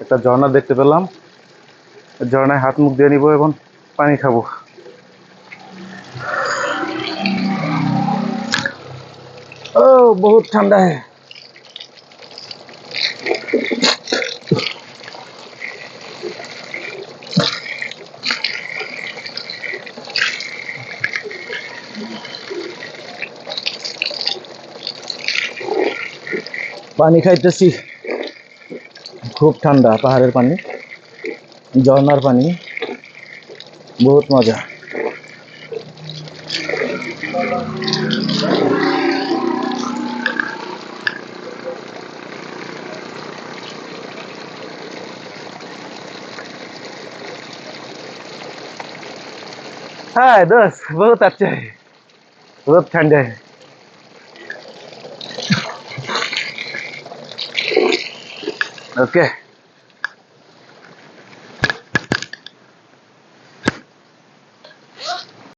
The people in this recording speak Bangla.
একটা ঝর্ণা দেখতে পেলাম। ঝর্ণায় হাত মুখ দিয়ে নিব এখন পানি খাব। ও, বহুত ঠান্ডা है পানি খাইতেছি। খুব ঠান্ডা পাহাড়ের পানি ঝর্ণার পানি বহুত মজা हाय दोस्त बहुत अच्छा है बहुत ठंडा है okay.